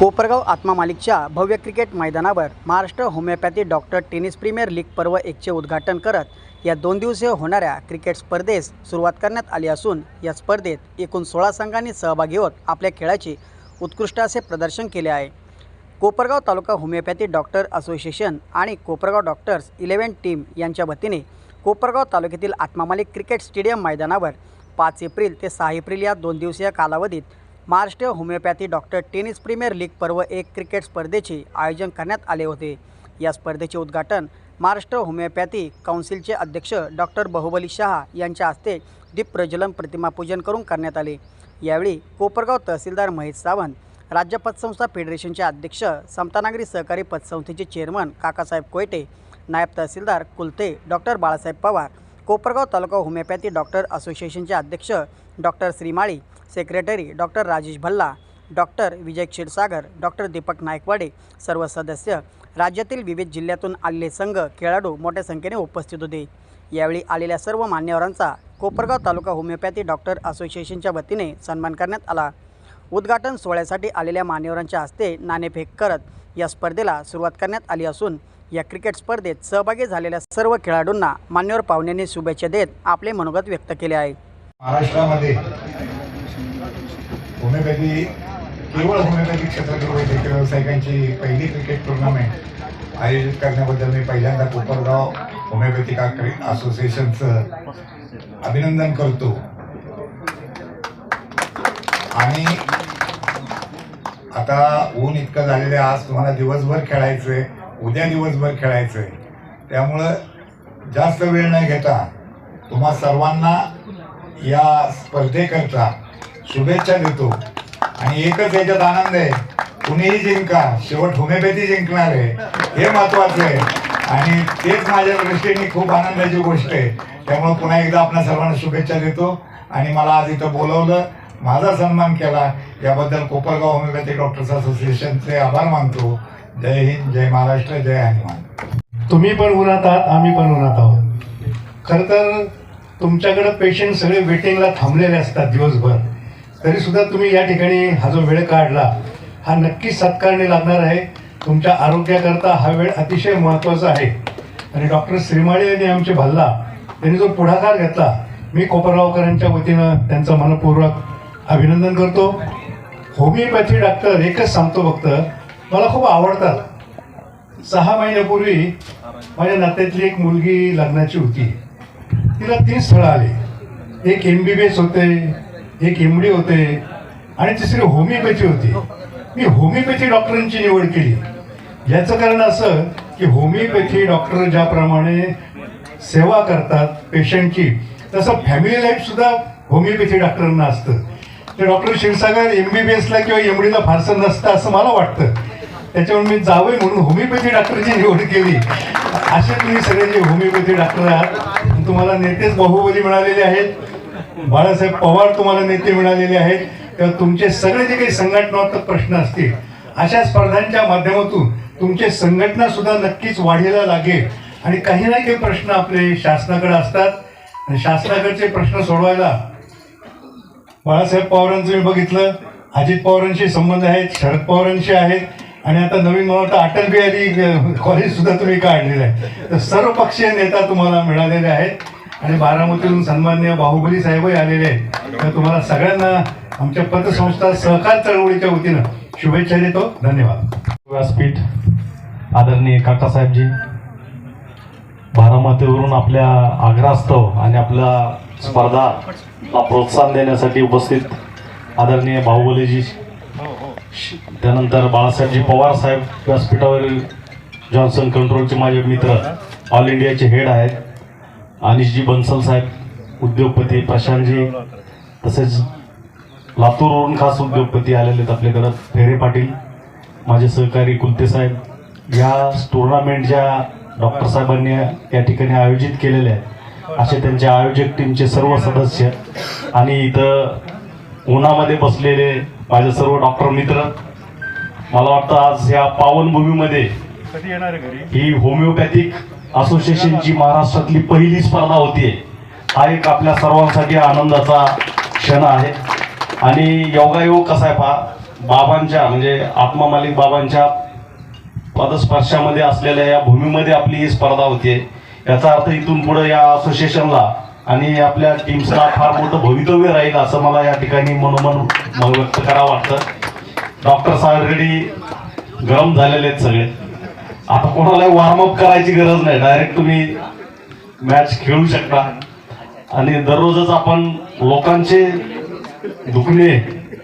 कोपरगाव आत्मा मालिकच्या भव्य क्रिकेट मैदानावर Maharashtra homeopathy doctor tennis premier league पर्व एकचे उद्घाटन करत या दोन दिवसीय होणाऱ्या क्रिकेट स्पर्धेस सुरुवात करण्यात आली असून या स्पर्धेत एकूण सोळा संघांनी सहभागी होत आपल्या खेळाचे उत्कृष्ट असे प्रदर्शन केले आहे. Kopargaon taluka homeopathy doctor association आणि कोपरगाव डॉक्टर्स इलेव्हन टीम यांच्या वतीने कोपरगाव तालुक्यातील आत्मामालिक क्रिकेट स्टेडियम मैदानावर पाच एप्रिल ते सहा एप्रिल या दोन दिवसीय कालावधीत Maharashtra homeopathy doctor tennis premier league पर्व एक क्रिकेट स्पर्धेचे आयोजन करण्यात आले होते. या स्पर्धेचे उद्घाटन महाराष्ट्र होमिओपॅथी काउन्सिलचे अध्यक्ष डॉक्टर बाहुबली शहा यांच्या हस्ते दीपप्रज्वलन प्रतिमापूजन करून करण्यात आले. यावेळी कोपरगाव तहसीलदार महेश सावंत राज्य पतसंस्था फेडरेशनचे अध्यक्ष समतानागरी सहकारी पतसंस्थेचे चेअरमन काकासाहेब कोयटे नायब tehsildar Kulte doctor Balasaheb Pawar Kopargaon taluka homeopathy doctor असोसिएशनचे अध्यक्ष doctor Shrimali secretary doctor Rajesh Bhalla doctor Vijay Kshirsagar doctor Deepak Naikwade सर्व सदस्य राज्यातील विविध जिल्ह्यातून आलेले संघ खेळाडू मोठ्या संख्येने उपस्थित होते. यावेळी आलेल्या सर्व मान्यवरांचा कोपरगाव तालुका होमिओपॅथी डॉक्टर असोसिएशनच्या वतीने सन्मान करण्यात आला. उद्घाटन सोहळ्यासाठी आलेल्या मान्यवरांच्या हस्ते नाणेफेक करत या स्पर्धेला सुरुवात करण्यात आली असून या क्रिकेट स्पर्धेत सहभागी झालेल्या सर्व खेळाडूंना मान्यवर पाहुण्यांनी शुभेच्छा देत आपले मनोगत व्यक्त केले आहे. महाराष्ट्रामध्ये होमिओपॅथी केवळ होमिओपॅथी क्षेत्रातील वैद्यकीय व्यावसायिकांची पहिली क्रिकेट टुर्नामेंट आयोजित करण्याबद्दल मी पहिल्यांदा कोपरगाव होमिओपॅथिक क्रिकेट असोसिएशनचं अभिनंदन करतो. आणि आता ऊन इतकं झालेलं आहे आज तुम्हाला दिवसभर खेळायचंय उद्या दिवसभर खेळायचंय. त्यामुळं जास्त वेळ न घेता तुम्हा सर्वांना या स्पर्धेकरता शुभेच्छा देतो. आणि एकच याच्यात आनंद आहे. कुणीही जिंका शेवट होमिओपॅथी जिंकणार आहे. हे महत्वाचं आहे. आणि तेच माझ्या दृष्टीने खूप आनंदाची गोष्ट आहे. त्यामुळे पुन्हा एकदा आपल्या सर्वांना शुभेच्छा देतो. आणि मला आज इथं बोलवलं माझा सन्मान केला. याबद्दल कोपरगाव होमिओपॅथी डॉक्टर्स असोसिएशनचे आभार मानतो. जय हिंद जय महाराष्ट्र जय हनुमान. तुम्ही पण उन्हात आहात आम्ही पण उन्हात आहोत. खरं तर तुमच्याकडं पेशंट सगळे वेटिंगला थांबलेले असतात दिवसभर. तरी सुद्धा तुम्ही या ठिकाणी हा जो वेळ काढला हा नक्कीच सत्कारणी लागणार आहे. तुमच्या आरोग्याकरता हा वेळ अतिशय महत्त्वाचा आहे. आणि डॉक्टर श्रीमाळे यांनी आमचे भल्ला त्यांनी जो पुढाकार घेतला मी कोपरगावकरांच्या वतीनं त्यांचं मनपूर्वक अभिनंदन करतो. होमिओपॅथी डॉक्टर एकच सांगतो फक्त मला खूप आवडतात. सहा महिन्यापूर्वी माझ्या नात्यातली एक मुलगी लग्नाची होती. तिला तीन स्थळं आली. एक एम बी बी एस होते एक एम डी होते आणि तिसरी होमिओपॅथी होती. मी होमिओपॅथी डॉक्टरांची निवड केली. याचं कारण असं की होमिओपॅथी डॉक्टर ज्याप्रमाणे सेवा करतात पेशंटची तसं फॅमिली लाईफसुद्धा होमिओपॅथी डॉक्टरांना असतं. ते doctor Kshirsagar M B B एसला किंवा एम डीला फारसं नसतं असं मला वाटतं. त्याच्यामुळे मी जावे म्हणून होमिओपॅथी डॉक्टरची निवड केली. असे तुम्ही सगळे जे होमिओपॅथी डॉक्टर आहात तुम्हाला नेतेच बाहुबली मिळालेले आहेत. बाळासाहेब पवार तुम्हाला नेते मिळालेले आहेत. तेव्हा तुमचे सगळे जे काही संघटनात्मक प्रश्न असतील अशा स्पर्धांच्या माध्यमातून तुमचे संघटना सुद्धा नक्कीच वाढीला लागेल. आणि काही ना काही प्रश्न आपले शासनाकडे असतात. आणि शासनाकडचे प्रश्न सोडवायला बाळासाहेब पवारांचं मी बघितलं. अजित पवारांशी संबंध आहेत शरद पवारांशी आहेत. आणि आता नवीन मला वाटतं अटल बिहारी कॉलेज सुद्धा तुम्ही काढलेलं आहे. तर सर्व पक्षीय नेता तुम्हाला मिळालेले आहेत. आणि बारामतीतून सन्मान्य बाहुबली साहेबही आलेले आहेत. तर तुम्हाला सगळ्यांना आमच्या पतसंस्था सहकार चळवळीच्या वतीनं शुभेच्छा देतो. धन्यवाद. व्यासपीठ आदरणीय काकासाहेबजी बारामतीवरून आपल्या आग्रहास्तव आणि आपल्या स्पर्धाला प्रोत्साहन देण्यासाठी उपस्थित आदरणीय बाहुबलीजी त्यानंतर बाळासाहेबजी पवार साहेब व्यासपीठावरील जॉन्सन कंट्रोलचे माझे मित्र ऑल इंडियाचे हेड आहेत. अनिशजी बन्सल साहेब उद्योगपती प्रशांतजी तसेच लातूरवरून खास उद्योगपती आलेले आहेत आपल्याकडं फेरे पाटील माझे सहकारी कुलते साहेब. या टुर्नामेंट ज्या डॉक्टर साहेबांनी या ठिकाणी आयोजित केलेले आहेत असे त्यांच्या आयोजक टीमचे सर्व सदस्य आणि इथं उन्हामध्ये बसलेले माझे सर्व डॉक्टर मित्र. मला वाटतं आज या पावनभूमीमध्ये ही होमिओपॅथिक असोसिएशनची महाराष्ट्रातली पहिली स्पर्धा होतीये. हा एक आपल्या सर्वांसाठी आनंदाचा क्षण आहे. आणि योगायोग कसा आहे पहा बाबांच्या म्हणजे आत्मा मालिक बाबांच्या पदस्पर्शामध्ये असलेल्या या भूमीमध्ये आपली ही स्पर्धा होतीये. याचा अर्थ इथून पुढे या असोसिएशनला आणि आपल्या टीम्सला फार मोठं भवितव्य राहील असं मला या ठिकाणी मनोमन व्यक्त करावं वाटतं. डॉक्टर्स ऑलरेडी गरम झालेले आहेत सगळे. आता कोणाला वॉर्मअप करायची गरज नाही. डायरेक्ट तुम्ही मॅच खेळू शकता. आणि दररोजच आपण लोकांचे दुखणे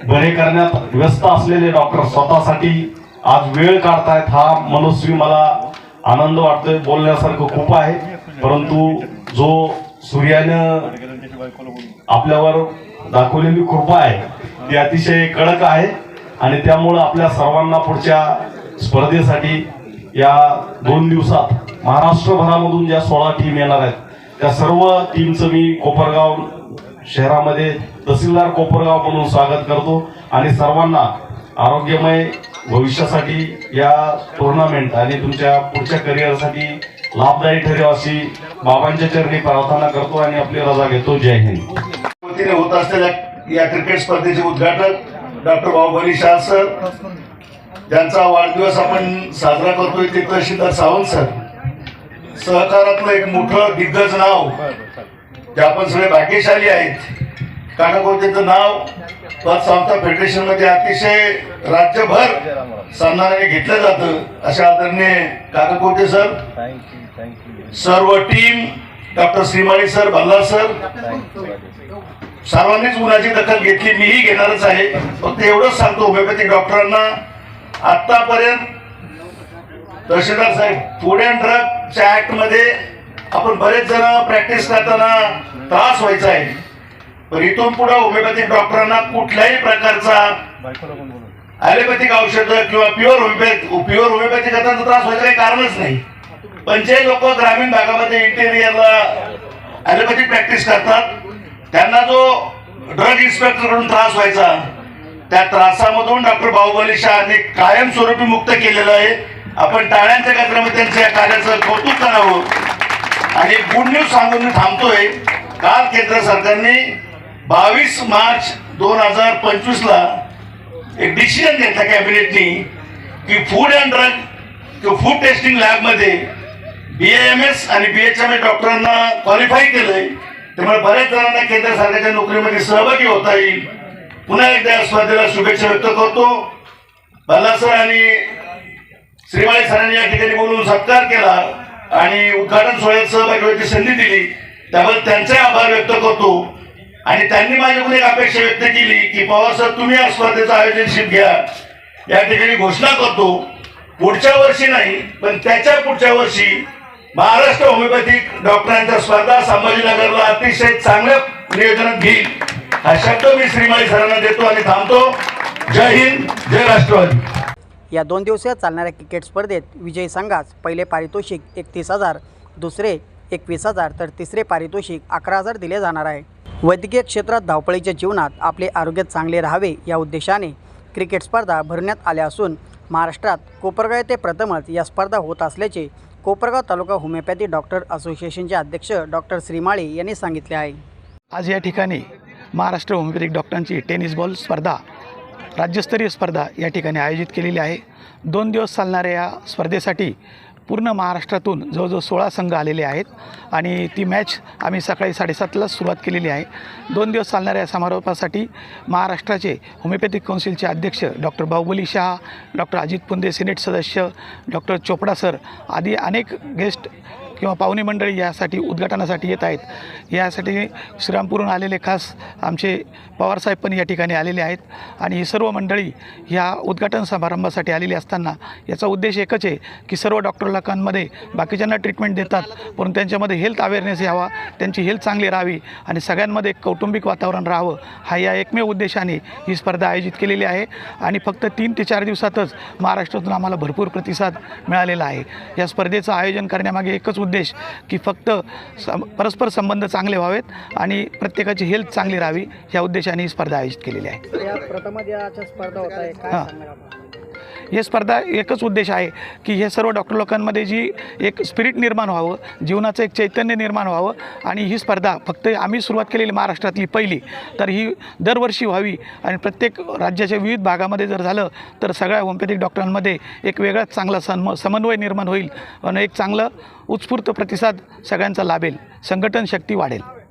बरे करण्यात व्यस्त असलेले डॉक्टर स्वतःसाठी आज वेळ काढतायत हा मनस्वी मला आनंद वाटतोय. बोलण्यासारखं खूप आहे. परंतु जो सूर्यानं आपल्यावर दाखवलेली कृपा आहे ती अतिशय कडक आहे. आणि त्यामुळं आपल्या सर्वांना पुढच्या स्पर्धेसाठी या दोन दिवसात महाराष्ट्रभरामधून ज्या सोळा टीम येणार आहेत त्या सर्व टीमचं मी कोपरगाव शहरामध्ये तहसीलदार कोपरगाव म्हणून स्वागत करतो आणि सर्वांना आरोग्यमय भविष्यासाठी या टुर्नामेंट आणि तुमच्या पुढच्या करिअरसाठी लाभदायी ठरेल अशी बाबांच्या चरणी प्रार्थना करतो आणि आपली रजा घेतो. जय हिंद. वतीने होत असलेल्या या क्रिकेट स्पर्धेचे उद्घाटक डॉक्टर बाहुबली शाह सर ज्यांचा वाढदिवस आपण साजरा करतोय ते तहसीलदार सावंत सर. सहकारातलं एक मोठं दिग्गज नाव ते आपण सगळे भाग्यशाली आहेत. काकाकोतेचं हो, नाव संस्था फेडरेशनमध्ये अतिशय राज्यभर सन्मानाने घेतलं जातं अशा आदरणीय काकाकोते सर. सर्व team doctor Shrimali sir Bhalla sir. सर्वांनीच गुणाची दखल घेतली मीही घेणारच आहे. फक्त एवढंच सांगतो होमिओपॅथिक डॉक्टरांना आतापर्यंत तहसीलदार साहेब फूड अँड ड्रगच्या ऍक्टमध्ये आपण बरेच जण प्रॅक्टिस करताना त्रास व्हायचा आहे. पण इथून पुढे होमिओपॅथिक डॉक्टरांना कुठल्याही प्रकारचा ॲलोपॅथिक औषधं किंवा प्युअर होमिओपॅथी प्युअर होमिओपॅथिक करताना त्रास व्हायचं काही कारणच नाही. पण जे लोक ग्रामीण भागामध्ये इंटेरियरला ॲलोपॅथिक प्रॅक्टिस करतात त्यांना जो ड्रग इन्स्पेक्टरकडून त्रास व्हायचा त्या त्रासामधून डॉक्टर बाहुबली शहाने कायमस्वरूपी मुक्त केलेलं आहे. आपण टाळ्यांच्या कार्यक्रमात त्यांच्या या कार्याचं कौतुक करावं आणि गुड न्यूज सांगून मी थांबतोय. काल केंद्र सरकारने बावीस मार्च दोन हजार पंचवीसला एक डिसिजन घेतला कॅबिनेटनी की फूड अँड ड्रग किंवा फूड टेस्टिंग लॅबमध्ये बी एम एस आणि बी एच एम एस डॉक्टरांना क्वालिफाय केलंय. त्यामुळे बऱ्याच जणांना केंद्र सरकारच्या नोकरीमध्ये सहभागी होता येईल. पुन्हा एकदा या स्पर्धेला शुभेच्छा व्यक्त करतो. भल्ला सर आणि श्रीमाळी सरांनी या ठिकाणी बोलून सत्कार केला आणि उद्घाटन सोहळ्यात सहभागी होण्याची संधी दिली. त्याबद्दल त्यांचे आभार व्यक्त करतो. आणि त्यांनी माझ्याकडून एक अपेक्षा व्यक्त केली की पवार सर तुम्ही या स्पर्धेचं आयोजनशील घ्या. या ठिकाणी घोषणा करतो. पुढच्या वर्षी नाही पण त्याच्या पुढच्या वर्षी महाराष्ट्र होमिओपॅथिक डॉक्टरांच्या स्पर्धा संभाजीनगरला अतिशय चांगल्या नियोजनात घेईल. हा शब्द मी श्रीमाळी सरांना देतो आणि थांबतो. जय हिंद जय राष्ट्रवादी. या दोन दिवसीय चालणाऱ्या क्रिकेट स्पर्धेत विजयी संघास पहिले पारितोषिक एकतीस हजार दुसरे एकवीस हजार तर तिसरे पारितोषिक अकरा हजार दिले जाणार आहे. वैद्यकीय क्षेत्रात धावपळीच्या जीवनात आपले आरोग्य चांगले राहावे या उद्देशाने क्रिकेट स्पर्धा भरण्यात आल्या असून महाराष्ट्रात कोपरगाव येथे प्रथमच या स्पर्धा होत असल्याचे कोपरगाव तालुका होमिओपॅथी डॉक्टर असोसिएशनचे अध्यक्ष डॉक्टर श्रीमाळी यांनी सांगितले आहे. आज या ठिकाणी महाराष्ट्र होमिओपॅथिक डॉक्टरांची टेनिस बॉल स्पर्धा राज्यस्तरीय स्पर्धा या ठिकाणी आयोजित केलेली आहे. दोन दिवस चालणाऱ्या या स्पर्धेसाठी पूर्ण महाराष्ट्रातून जवळजवळ सोळा संघ आलेले आहेत आणि ती मॅच आम्ही सकाळी साडेसातलाच सुरुवात केलेली आहे. दोन दिवस चालणाऱ्या या समारोपासाठी महाराष्ट्राचे होमिओपॅथिक कौन्सिलचे अध्यक्ष doctor Bahubali Shah doctor Ajit Punde senate सदस्य डॉक्टर चोपडा सर आदी अनेक गेस्ट किंवा पाहुणे मंडळी यासाठी उद्घाटनासाठी येत आहेत. यासाठी श्रीरामपूरहून आलेले खास आमचे पवारसाहेब पण या ठिकाणी आलेले आहेत. आणि ही सर्व मंडळी ह्या उद्घाटन समारंभासाठी आलेली असताना याचा उद्देश एकच आहे की सर्व डॉक्टर लोकांमध्ये बाकीच्यांना ट्रीटमेंट देतात परंतु त्यांच्यामध्ये हेल्थ अवेअरनेस यावा त्यांची हेल्थ चांगली राहावी आणि सगळ्यांमध्ये एक कौटुंबिक वातावरण राहावं हा या एकमेव उद्देशाने ही स्पर्धा आयोजित केलेली आहे. आणि फक्त तीन ते चार दिवसातच महाराष्ट्रातून आम्हाला भरपूर प्रतिसाद मिळालेला आहे. या स्पर्धेचं आयोजन करण्यामागे एकच उद्देश की फक्त सम परस्पर संबंध चांगले व्हावेत आणि प्रत्येकाची हेल्थ चांगली राहावी या उद्देशाने ही स्पर्धा आयोजित केलेली आहे. या प्रथम याच्या स्पर्धा होत आहे हां. हे स्पर्धा एकच उद्देश आहे की हे सर्व डॉक्टर लोकांमध्ये जी एक स्पिरिट निर्माण व्हावं जीवनाचं एक चैतन्य निर्माण व्हावं आणि ही स्पर्धा फक्त आम्ही सुरुवात केलेली महाराष्ट्रातली पहिली तर ही दरवर्षी व्हावी आणि प्रत्येक राज्याच्या विविध भागामध्ये जर झालं तर सगळ्या होमिओपॅथिक डॉक्टरांमध्ये एक वेगळाच चांगला सन्म समन्वय निर्माण होईल आणि एक चांगलं उत्स्फूर्त प्रतिसाद सगळ्यांचा लाभेल. संघटन शक्ती वाढेल.